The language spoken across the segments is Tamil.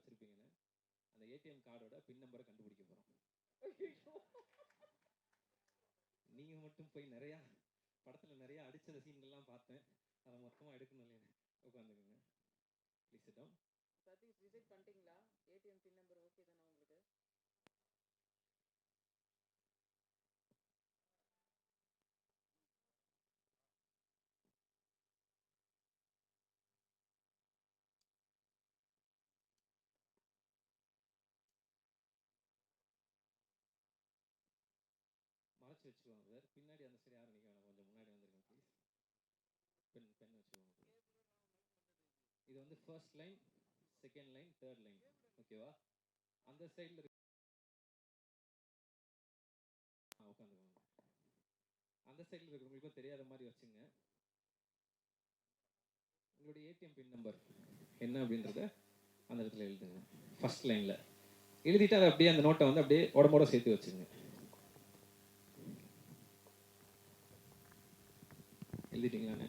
வச்சிருப்பீங்கன்னு. அந்த ஏடிஎம் கார்டோட பின் நம்பரை கண்டுபிடிக்க போறோம். நீங்க மட்டும் போய் நிறைய படத்துல நிறைய அடிச்ச சீன்கள்லாம் பார்த்தேன். அதை மொத்தமா எடுக்கணும் இல்லையா? உட்காந்துக்குங்க. ப்ளீஸ் டவுன் சதீஷ் பண்ணிட்டீங்களா? ஏடிஎம் பின் நம்பர் ஓகே தானே வச்சுக்கோங்க சார் பின்னாடி அந்த சைடு யாரும் நிக்க வேணாம். கொஞ்சம் முன்னாடி வந்துருங்க ப்ளீஸ் பென் பென் வச்சுக்கோங்க. இது வந்து first line second line third line ஓகேவா அந்த சைடில் உட்காந்துக்கோங்க. அந்த சைடில் இருக்கிறவங்களுக்கும் தெரியாத மாதிரி வச்சுங்க. உங்களுடைய ஏடிஎம் பின் நம்பர் என்ன அப்படின்றத அந்த இடத்துல எழுதுங்க. ஃபர்ஸ்ட் லைனில் எழுதிட்டு அதை அப்படியே அந்த நோட்டை வந்து அப்படியே உடம்போட சேர்த்து வச்சுங்க. எழுதிட்டீங்களாண்ணே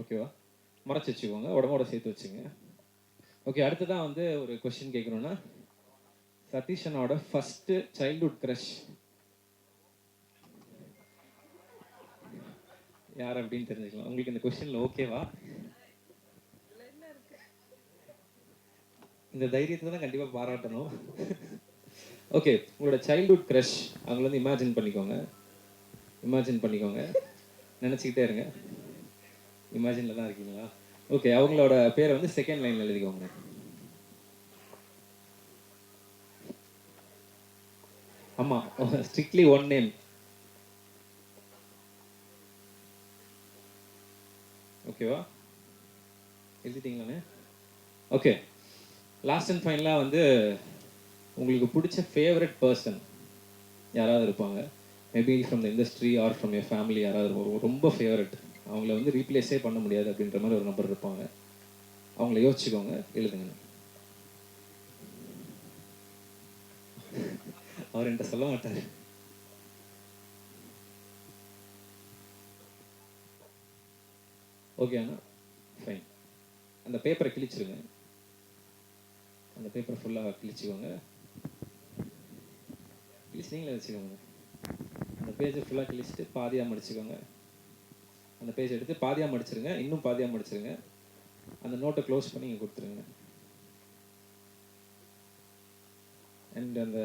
ஓகேவா மறைச்சி வச்சுக்கோங்க. உடம்போட சேர்த்து வச்சுங்க. ஓகே அடுத்ததான் வந்து ஒரு கொஸ்டின் கேட்கணும்னா சதீஷனோட ஃபர்ஸ்ட் சைல்ட்ஹுட் க்ரஷ் யார் அப்படின்னு தெரிஞ்சுக்கலாம். உங்களுக்கு இந்த கொஸ்டின்ல ஓகேவா இந்த தைரியத்தை தான் கண்டிப்பா பாராட்டணும். ஓகே உங்களோட சைல்ட்ஹுட் க்ரஷ் அவங்கள வந்து இமேஜின் பண்ணிக்கோங்க. இமேஜின் பண்ணிக்கோங்க. நினச்சிக்கிட்டே இருங்க. இமேஜினில் தான் இருக்கீங்களா? ஓகே அவங்களோட பேரை வந்து செகண்ட் லைனில் எழுதிக்கோங்க. ஆமாம் ஸ்ட்ரிக்ட்லி ஒன் நேம் ஓகேவா எழுதிட்டீங்களாண்ணே ஓகே லாஸ்ட் அண்ட் ஃபைனலாக வந்து உங்களுக்கு பிடிச்ச ஃபேவரட் பர்சன் யாராவது இருப்பாங்க? Maybe from the industry or from a family யாராவது ஒரு- ரொம்ப ஃபேவரட் அவங்கள வந்து ரீப்ளேஸே பண்ண முடியாது அப்படின்ற மாதிரி ஒரு நம்பர் இருப்பாங்க. அவங்கள யோசிச்சுக்கோங்க எழுதுங்க. அவர் என்கிட்ட சொல்ல மாட்டார். ஓகே அண்ணா ஃபைன் அந்த பேப்பரை கிழிச்சிருங்க. அந்த பேப்பரை ஃபுல்லாக கிழிச்சுக்கோங்க. கிழிச்சு வச்சுக்கோங்க. அந்த பேஜை ஃபுல்லாக கிழிச்சிட்டு பாதியாக மடிச்சுக்கோங்க. அந்த பேஜ் எடுத்து பாதியாக மடிச்சிருங்க. இன்னும் பாதியாக மடிச்சிருங்க. அந்த நோட்டை க்ளோஸ் பண்ணி இங்கே கொடுத்துருங்க. அண்ட் அந்த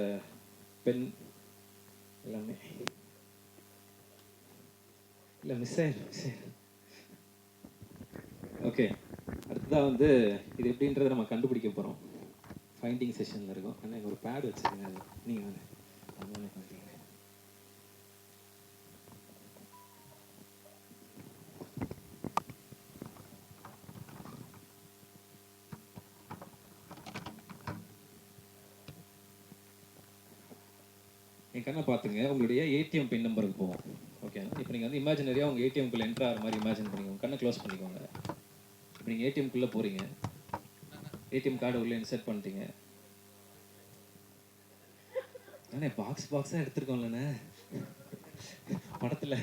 பென் எல்லாமே. இல்லை மிஸ் ஆயிடும் மிஸ் ஆயிடும் ஓகே அடுத்ததாக வந்து இது எப்படின்றத நம்ம கண்டுபிடிக்க போகிறோம் ஃபைண்டிங் செஷனில் இருக்கும். ஆனால் ஒரு பேட் வச்சுருங்க அது நீங்கள் வந்து நீங்கள் கண்ணை பார்த்துங்க உங்களுடைய ஏடிஎம் பின் நம்பருக்கு போவோம். ஓகே இப்போ நீங்கள் வந்து இமேஜினரியாக உங்கள் ஏடிஎம்குள்ளே என்ட்ரு ஆகிற மாதிரி இமேஜின் பண்ணிக்கோங்க. கண்ணை க்ளோஸ் பண்ணிக்கோங்க. இப்போ நீங்கள் ஏடிஎம்குள்ளே போகிறீங்க ஏடிஎம் கார்டு உள்ளே இன்சர்ட் பண்ணிட்டீங்க. அண்ணே பாக்ஸ் பாக்ஸாக எடுத்துருக்கோம்லண்ணே. படத்தில்.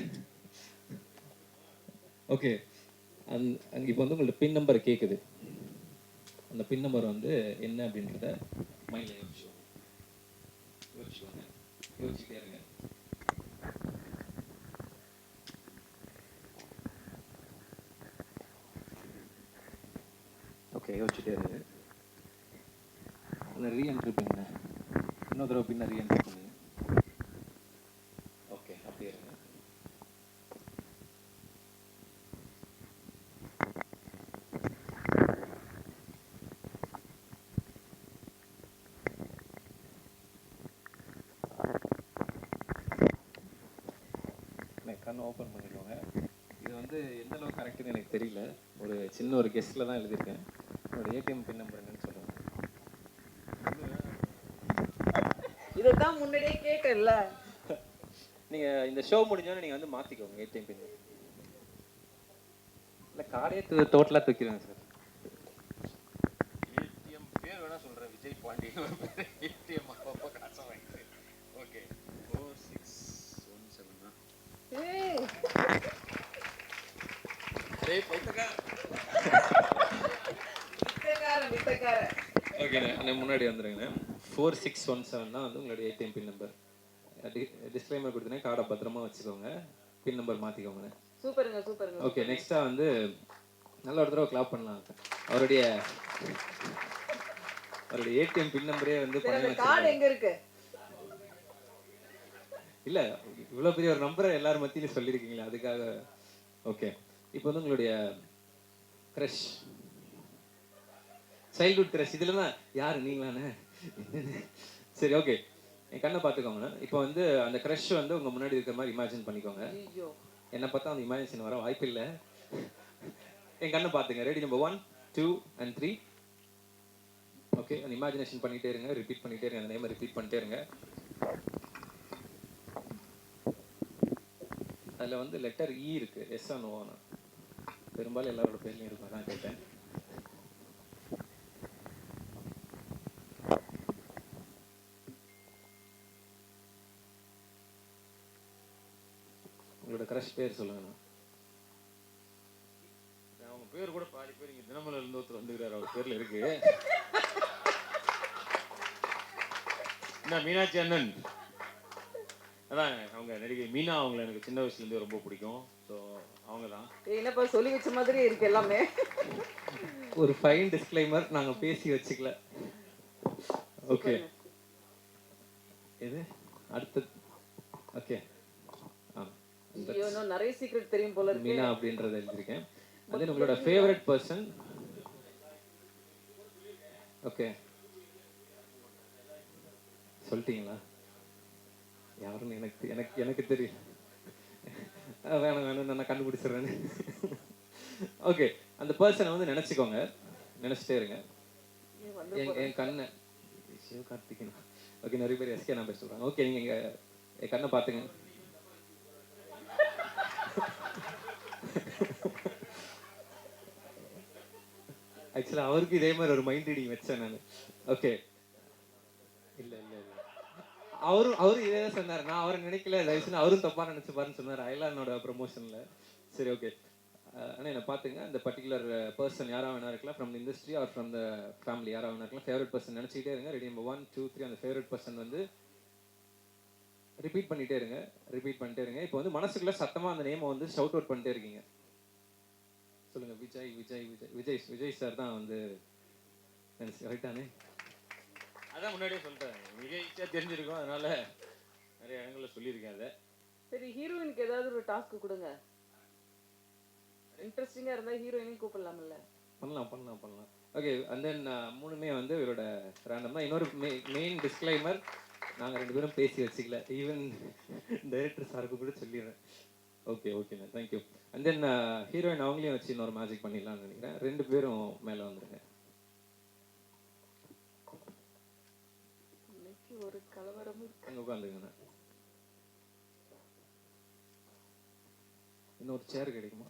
ஓகே அந் அங்கே இப்போ வந்து உங்கள்ட்ட பின் நம்பர் கேட்குது அந்த பின் நம்பர் வந்து என்ன அப்படின்றத மைண்டில் யோசிச்சு யோசிச்சுக்கோங்க யோசிச்சுட்டே இருங்க ஓகே யோசிச்சுட்டே இருங்க அந்த ரீஎன்ட்ரி பண்ணுங்க இன்னொரு தடவை பின்ன ரீஎன்ட்ரி பண்ணுங்க ஓகே அப்படியே இருங்க நான் கண்ணை ஓப்பன் பண்ணிக்கோங்க இது வந்து எந்த அளவுக்கு கரெக்டுன்னு எனக்கு தெரியல. ஒரு சின்ன ஒரு கெஸ்ட்டில் தான் எழுதியிருக்கேன். என்னோட ஏடிஎம் பின் நம்பர் என்னன்னு சொல்லுங்கள் இதைத்தான் முன்னாடியே கேட்டேன்ல. நீங்கள் இந்த ஷோ முடிஞ்சோன்னே நீங்கள் வந்து மாற்றிக்கோங்க ஏடிஎம் பின் இல்லை கார்டே டோட்டலாக தூக்கிடுங்க சார். ஏடிஎம் பேர் வேணா சொல்றேன். விஜய் பாண்டியன் ஏடிஎம் அப்பப்போ காசை வாங்கிட்டு okay four six one seven தான் ஏய் டேய் பைத்தக்கா பிச்சைக்கார வித்தக்காரன் ஓகேண்ணே முன்னாடி வந்துருங்கண்ணே ஃபோர் சிக்ஸ் ஒன் செவன் தான் வந்து உங்களுடைய ஏடிஎம் பின் நம்பர் டிஸ்க்ளைமர் கொடுத்தனே. கார்டை பத்திரமா வச்சுக்கோங்க. பின் நம்பர் மாற்றிக்கோங்கண்ணே சூப்பருங்க சூப்பருங்க. ஓகே நெக்ஸ்ட்டாக வந்து நல்ல ஒரு தடவை கிளாப் பண்ணலாம். அவருடைய அவருடைய ஏடிஎம் பின் நம்பரே வந்து கார்டு எங்க இல்ல இவ்வளவு பெரிய ஒரு நம்பரை எல்லாரும் மத்தியிலும் சொல்லியிருக்கீங்களே அதுக்காக. ஓகே இப்போ வந்து உங்களுடைய க்ரஷ் சைல்ட்ஹுட் க்ரஷ் இதுல தான் யாரு? என்னண்ணே? சரி ஓகே என் கண்ணை பார்த்துக்கோங்கண்ணே இப்போ வந்து அந்த க்ரஷ் வந்து உங்க முன்னாடி இருக்கிற மாதிரி இமேஜின் பண்ணிக்கோங்க. ஐயோ. என்னை பார்த்தா அந்த இமேஜினேஷன் வர வாய்ப்பு இல்லை. என் கண்ணை பார்த்துங்க. Ready number one two and three okay அந்த இமேஜினேஷன் பண்ணிட்டே இருங்க ரிப்பீட் பண்ணிட்டே இருங்க அந்த நேமை ரிப்பீட் பண்ணிட்டே இருங்க. அதில் வந்து லெட்டர் இ இருக்கு எஸ் ஆன் ஓனா பெரும்பாலும் எல்லாரோட பேர்லையும் இருக்கும் அதான் கேட்டேன். உங்களோட க்ரஷ் பேர் சொல்லுங்கண்ணா அவங்க பேர் கூட பாதி பேர் இங்கே தினமலர் இருந்து ஒருத்தர் வந்துக்கிறார் அவர் பேர்ல இருக்கு. என்ன மீனாட்சி அண்ணன்? அதான் அவங்க நடிகை மீனா அவங்கள எனக்கு சின்ன வயசுலேருந்தே ரொம்ப பிடிக்கும். ஸோ அவங்க தான் ஏய், என்னப்பா சொல்லி வச்ச மாதிரி இருக்கு எல்லாமே. ஒரு ஃபைன் டிஸ்க்ளைமர் நாங்க பேசி வச்சுக்கல. ஓகே எது? அடுத்தது ஓகே நிறைய சீக்ரெட் தெரியும் போல இருக்கு. மீனா அப்படின்றத எழுதியிருக்கேன். அது உங்களோட ஃபேவரட் பர்சன் ஓகே சொல்லிட்டீங்களா? யாருன்னு எனக்கு எனக்கு எனக்கு தெரியும். வேணாம் வேணாம் நான் கண்டுபிடிச்சிடுறேன்னு. ஓகே அந்த பர்சனை வந்து நினச்சிக்கோங்க. நினச்சிட்டே இருங்க. என் என் கண்ணை. சிவகார்த்திகேயன் ஓகே நிறைய பேர் எஸ்கே நான் பேச சொல்கிறாங்க ஓகே நீங்கள் இங்கே என் கண்ணை பார்த்துங்க. ஆக்சுவலாக அவருக்கு இதே மாதிரி ஒரு மைண்ட் ரீடிங் வச்சேன் நான். ஓகே அவரும் அவரும் இதே தான் சொன்னார். நான் அவரை நினைக்கல. தயவுசெய்து அவரும் தப்பா நினைச்சுப்பாருன்னு சொன்னார். அயலானோட ப்ரொமோஷன்ல சரி ஓகே ஆனால் என்ன பார்த்துங்க. அந்த பர்டிகுலர் பர்சன் யாராக வேணா இருக்கலாம். From industry or from the family யாராக வேணா இருக்கலாம். ஃபேவரட் பர்சன் நினச்சிக்கிட்டே இருங்க. Ready number one two three அந்த ஃபேவரட் பர்சன் வந்து ரிப்பீட் பண்ணிட்டே இருங்க. ரிப்பீட் பண்ணிட்டே இருங்க. இப்போ வந்து மனசுக்குள்ள சத்தமாக அந்த நேமை வந்து ஷவுட் அவுட் பண்ணிட்டே இருக்கீங்க. சொல்லுங்கள் விஜய் விஜய் விஜய். விஜய் விஜய் சார் தான் வந்து கரெக்டானே அதான் முன்னாடியே சொல்லிட்டேன். மிக தெரிஞ்சிருக்கும். அதனால நிறைய இடங்கள்ல சொல்லியிருக்கேன் அதை. சரி ஹீரோயினுக்கு ஏதாவது ஒரு டாஸ்க் கொடுங்க. இன்ட்ரெஸ்டிங்கா இருந்தா ஹீரோயினையும் கூப்பிடலாம்ல. பண்ணலாம் பண்ணலாம் பண்ணலாம். ஓகே அண்ட் தென் மூணுமே வந்து இவரோட ரேண்டம் தான். இன்னொரு மெயின் டிஸ்க்ளைமர் நாங்கள் ரெண்டு பேரும் பேசி வச்சுக்கல. ஈவன் டைரக்டர் சாருக்கு கூட சொல்லிடுறேன். ஓகே ஓகேண்ணா தேங்க்யூ அண்ட் தென் ஹீரோயின் அவங்களையும் வச்சு இன்னொரு மேஜிக் பண்ணிடலாம்னு நினைக்கிறேன். ரெண்டு பேரும் மேலே வந்துருங்க. ஒரு கலவரம் இருக்கு இன்னொரு சேர் கிடைக்குமா?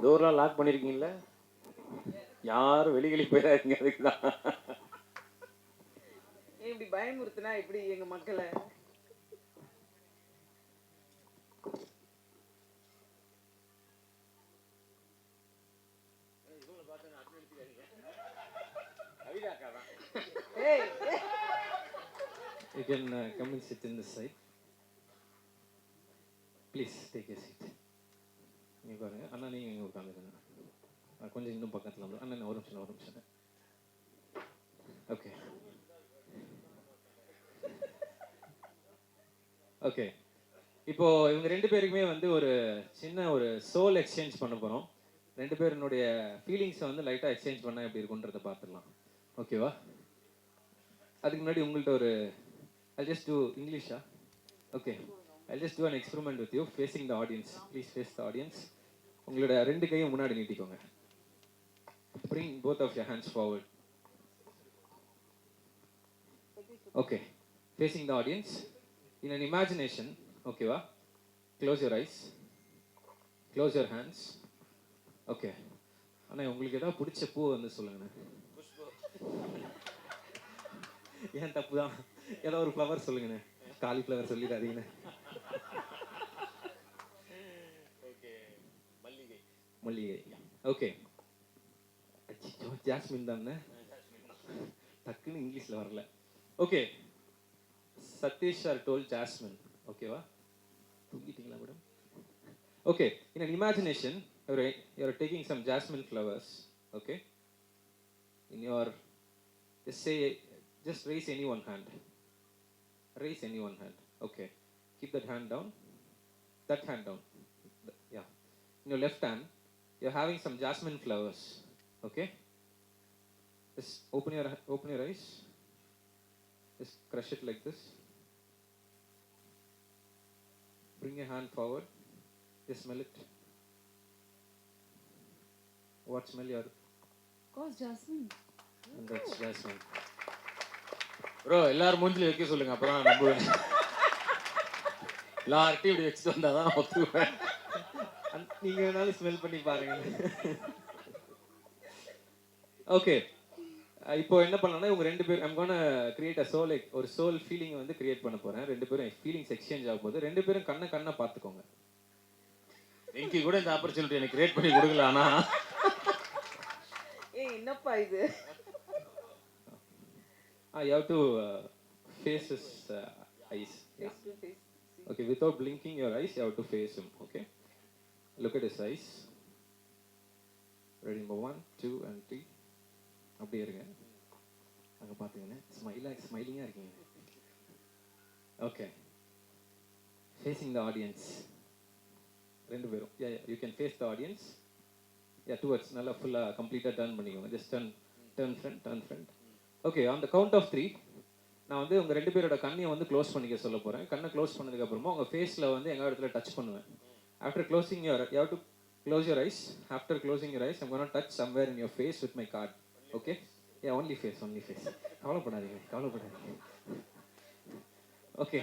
டோர்லாம் லாக் பண்ணியிருக்கீங்களா யாரும் வெளிகளி போயிடாதீங்க அதுக்கு தான் இப்படி பயமுறுத்துனா எப்படி எங்க மக்களை ஏய் ஏய். You can uh, come and sit in this side. Please take a seat. நீங்கள் பாருங்க. அண்ணா நீங்கள் இங்கே உட்காந்துருங்க நான் கொஞ்சம் இன்னும் பக்கத்தில் வந்து அண்ணன் ஒரு நிமிஷம் ஒரு நிமிஷம். ஓகே ஓகே இப்போ இவங்க ரெண்டு பேருக்குமே வந்து ஒரு சின்ன ஒரு சோல் எக்ஸ்சேஞ்ச் பண்ண போகிறோம் ரெண்டு பேருனுடைய ஃபீலிங்ஸை வந்து லைட்டாக எக்ஸ்சேஞ்ச் பண்ணால் எப்படி இருக்குன்றதை பார்த்துடலாம். ஓகேவா அதுக்கு முன்னாடி உங்கள்கிட்ட ஒரு I just do இங்கிலீஷா okay I just do an experiment with you facing the audience please face the audience உங்களோட ரெண்டு கையும் முன்னாடி நீட்டிக்கோங்க. Bring both of your hands forward. Okay. Facing the audience. In an imagination ஓகேவா close your eyes. Close your hands. Okay அண்ணா உங்களுக்கு ஏதாவது பிடிச்ச பூ வந்து சொல்லுங்கண்ணே. ஏன் தப்பு தான்? ஏதோ ஒரு ஃப்ளவர் சொல்லுங்கண்ணே. காலிஃப்ளவர் சொல்லிடாதீங்கண்ணே. மல்லிகை. ஓகே. ஜாஸ்மின் தானே? டக்குன்னு இங்கிலீஷில் வரல. ஓகே. சதீஷ் சார் டோல் ஜாஸ்மின் ஓகேவா? தூங்கிட்டீங்களா madam? Okay. In an imagination you're, you're taking some jasmine flowers okay? In your just say just raise any one hand. Raise any one hand. Okay. Keep that hand down. That hand down. Yeah. In your left hand you're having some jasmine flowers. Okay. Just open your open your eyes. Just crush it like this. Bring your hand forward. Just smell it. What smell you're Cause Jasmine. that's oh. jasmine bro எல்லாரும் மூஞ்சில வைக்க சொல்லுங்க அப்புறம் நான் நம்புவேன். எல்லார்ட்டையும் இப்படி வச்சுட்டு வந்தா தான் ஒத்துக்குவேன். அந்த- நீங்க வேணாலும் ஸ்மெல் பண்ணி பாருங்க ஓகே இப்போ என்ன பண்ணலாம்னா இவங்க ரெண்டு பேர் I'm gonna create a soul ஒரு சோல் ஃபீலிங் வந்து கிரியேட் பண்ண போறேன். ரெண்டு பேரும் ஃபீலிங்ஸ் எக்ஸ்சேஞ்ச் ஆக போகுது ரெண்டு பேரும் கண்ணை கண்ணை பார்த்துக்கோங்க. வெங்கி கூட இந்த ஆப்பர்ச்சுனிட்டி எனக்கு கிரியேட் பண்ணி கொடுக்கல ஆனா. ஏய் என்னப்பா இது? Ah, you have to uh, face his uh, eyes. Yeah. Face to face. Okay, without blinking your eyes, you have to face him. Okay. Look at his eyes. Ready, number one, two, and three. அப்படியே இருங்க அங்கே பார்த்துங்கண்ணே ஸ்மைலாக ஸ்மைலிங்காக இருக்கீங்க ஓகே ஃபேஸிங் த ஆடியன்ஸ் ரெண்டு பேரும் yeah you can face the audience yeah towards நல்லா ஃபுல்லாக கம்ப்ளீட்டாக டர்ன் பண்ணிக்கோங்க just turn turn front turn front okay on the count of three நான் வந்து உங்கள் ரெண்டு பேரோட கண்ணியை வந்து க்ளோஸ் பண்ணிக்க சொல்ல போகிறேன் கண்ணை க்ளோஸ் பண்ணதுக்கப்புறமா உங்கள் ஃபேஸில் வந்து எங்கள் இடத்துல டச் பண்ணுவேன். After closing your you do close your eyes after closing your eyes I'm gonna touch somewhere in your face with my card okay a only face only face கவலைப்படாதீங்க கவலைப்படாதீங்க. Okay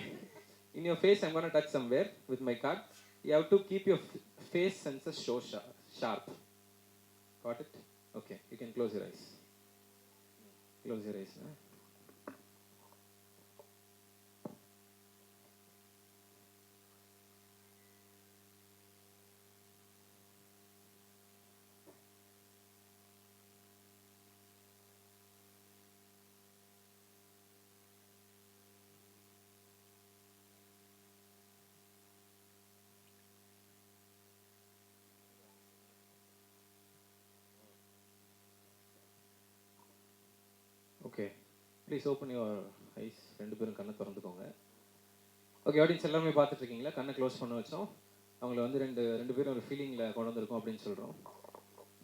in your face I'm gonna touch somewhere with my card you have to keep your face senses so sharp got it okay you can close your eyes close your eyes okay please open your eyes ரெண்டு பேரும் கண்ணை திறந்துக்கோங்க. ஓகே ஆடியன்ஸ் எல்லாமே பார்த்துட்டு இருக்கீங்களா? கண்ணை க்ளோஸ் பண்ண வச்சோம். அவங்கள வந்து ரெண்டு ரெண்டு பேரும் ஒரு ஃபீலிங்கில் கொண்டு வந்திருக்கோம் அப்படின்னு சொல்கிறோம்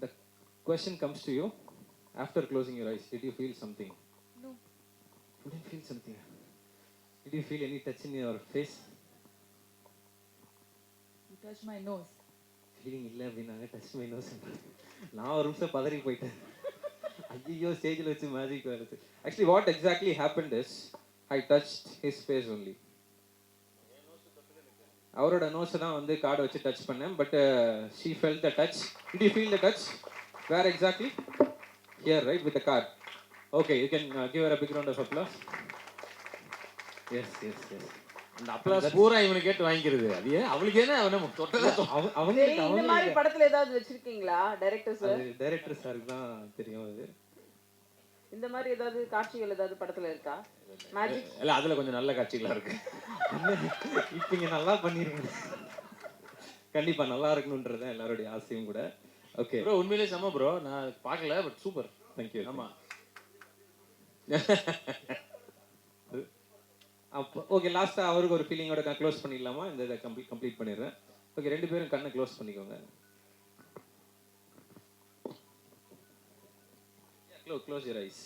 the question comes to you after closing your eyes did you feel something then feel something did you feel any touch in your face You touched my nose. Feeling இல்லை அப்படின்னாங்க. டச் மை நோஸ் நான் ஒரு நிமிஷம் பதறி போயிட்டேன். ஐயோ ஸ்டேஜில் வச்சு மேஜிக் வருது actually what exactly happen is I touch his face only அவரோட நோஸை தான் வந்து கார்டை வச்சு டச் பண்ணேன். But she felt the touch did you feel the touch where exactly here right with the card okay you can give a big round of applause yes yes yes அந்த பூரா இவனை கேட்டு வாங்கிக்கிறது. அது ஏன்? அவளுக்கு என்ன? அவனை தொட்டதா இந்த மாதிரி படத்துல ஏதாவது வச்சிருக்கீங்களா டைரக்டர் சார் டைரக்டர் சாருக்கு தான் தெரியும் அது. இந்த மாதிரி ஏதாவது காட்சிகள் ஏதாவது படத்துல இருக்கா? மேஜிக் இல்ல அதுல கொஞ்சம் நல்ல காட்சிகளா இருக்கு. இப்போ இங்க நல்லா பண்ணிருங்க. கண்டிப்பா நல்லா இருக்கணுன்றது தான் எல்லாருடைய ஆசையும் கூட. ஓகே ப்ரோ உண்மையிலே செம்ம ப்ரோ நான் பார்க்கல பட் சூப்பர் தேங்க்யூ ஆமா. அப்போ ஓகே லாஸ்ட்டாக அவருக்கு ஒரு ஃபீலிங்கோட நான் க்ளோஸ் பண்ணிடலாமா? இந்த இதை கம்ப்ளீட் கம்ப்ளீட் பண்ணிடுறேன். ஓகே ரெண்டு பேரும் கண்ணை க்ளோஸ் பண்ணிக்கோங்க. க்ளோஸ் யூர் ஐஸ்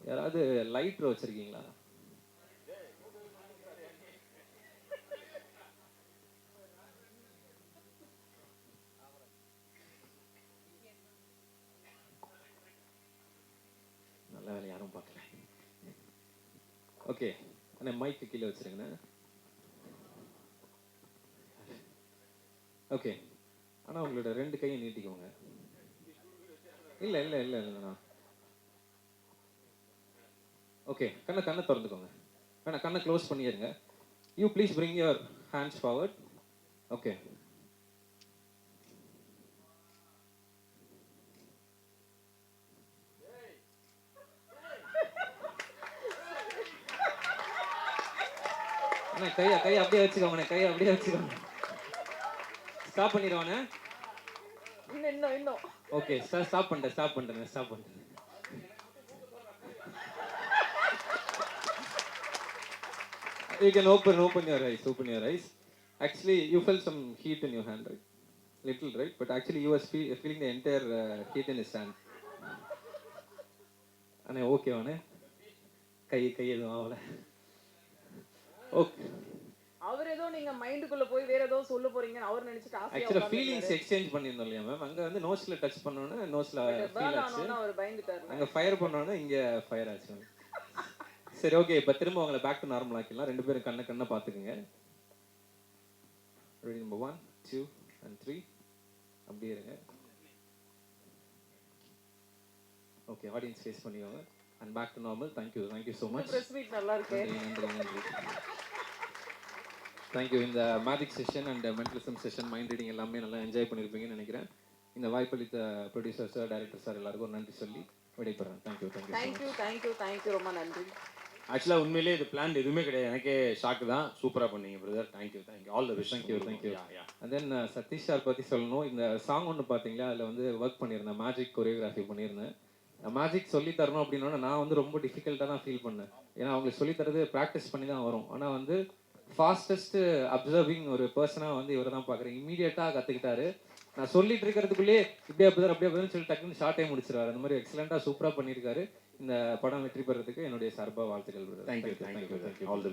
யாராவது லைட்ரு வச்சுருக்கீங்களா நல்ல வேலை யாரும் பார்க்கல ஓகே அண்ணா மைக்கு கீழே வச்சுருங்கண்ணா. ஓகே ஆனா உங்களோட ரெண்டு கையை நீட்டிக்கோங்க. இல்ல இல்ல இல்ல இல்லைண்ணா ஓகே கண்ணை கண்ணை திறந்துக்கோங்க. வேணா கண்ணை க்ளோஸ் பண்ணிடுங்க. You please bring your hands forward okay அண்ணா கையை கையை அப்படியே வச்சுக்கோங்கண்ணே கையை அப்படியே வச்சுக்கோங்க ஸ்டாப் பண்ணிடுவானே இன்னும் இன்னும் இன்னும் ஓகே சார் ஸ்டாப் பண்ணிட்டேன் ஸ்டாப் பண்ணிட்டேன் stop you can open open your eyes open your eyes actually you felt some heat in your hand right little right but actually you was feel, feeling the entire uh, heat in his hand அண்ணே ஓகே வாண்ணே கை கை எதுவும் ஆகல ஓகே அவர் ஏதோ நீங்க மைண்டுக்குள்ள போய் வேற ஏதோ சொல்ல போறீங்கன்னு அவர் நினைச்சிட்டு ஆசையா ஆக்சுவலாக ஃபீலிங்ஸ் எக்ஸ்சேஞ்ச் பண்ணியிருந்தோம் இல்லையா மேம் அங்கே வந்து நோஸில் டச் பண்ணோன்னே நோஸில் ஃபீல் ஆச்சு. அவர் பயந்துட்டாரு அங்கே ஃபயர் பண்ணோன்னே இங்கே ஃபயர் ஆச்சு. சரி ஓகே இப்போ திரும்ப உங்களை பேக் டு நார்மல் ஆக்கிடலாம். ரெண்டு பேரும் கண்ணை கண்ணை பார்த்துக்குங்க. Ready number one two and three அப்படியே இருங்க. ஓகே ஆடியன்ஸ் ஃபேஸ் பண்ணிக்கோங்க. And back to normal thank you thank you so much நல்லா இருக்கு. நன்றி நன்றி தேங்க்யூ இந்த magic session and mentalism session mind reading எல்லாமே நல்லா என்ஜாய் பண்ணியிருப்பீங்கன்னு நினைக்கிறேன். இந்த வாய்ப்பளித்த ப்ரொடியூசர் சார் டைரக்டர் சார் எல்லாருக்கும் ஒரு நன்றி சொல்லி விடைபெறேன். Thank you thank you thank you thank you thank you ரொம்ப நன்றி. ஆக்சுவலாக உண்மையிலேயே இது பிளான் எதுவுமே கிடையாது. எனக்கே ஷாக்கு தான். சூப்பராக பண்ணீங்க brother thank you thank you all the wish thank you thank you yeah and then Satish sir பற்றி சொல்லணும். இந்த சாங் ஒன்று பார்த்தீங்களா? அதில் வந்து ஒர்க் பண்ணியிருந்தேன். மேஜிக் கொரியோகிராஃபி பண்ணியிருந்தேன். மேஜிக் சொல்லி தரணும் அப்படின்னா நான் வந்து ரொம்ப டிஃபிகல்ட்டாக தான் ஃபீல் பண்ணேன். ஏன்னா அவங்களுக்கு சொல்லி தரது ப்ராக்டிஸ் பண்ணி தான் வரும். ஆனால் வந்து ஃபாஸ்டஸ்ட் அப்சர்விங் ஒரு பர்சனாக வந்து இவரை தான் பார்க்குறேன். இமீடியட்டாக கற்றுக்கிட்டாரு நான் சொல்லிட்டு இருக்கிறதுக்குள்ளேயே இப்படியே அப்படிதான் அப்படியே அப்படிதான் சொல்லி டக்குன்னு ஷார்ட்டே முடிச்சிருவாரு. அந்த மாதிரி எக்ஸலண்ட்டாக சூப்பராக பண்ணியிருக்காரு. இந்த படம் வெற்றி பெறதுக்கு என்னுடைய சார்பாக வாழ்த்துக்கள் thank you thank you thank you all the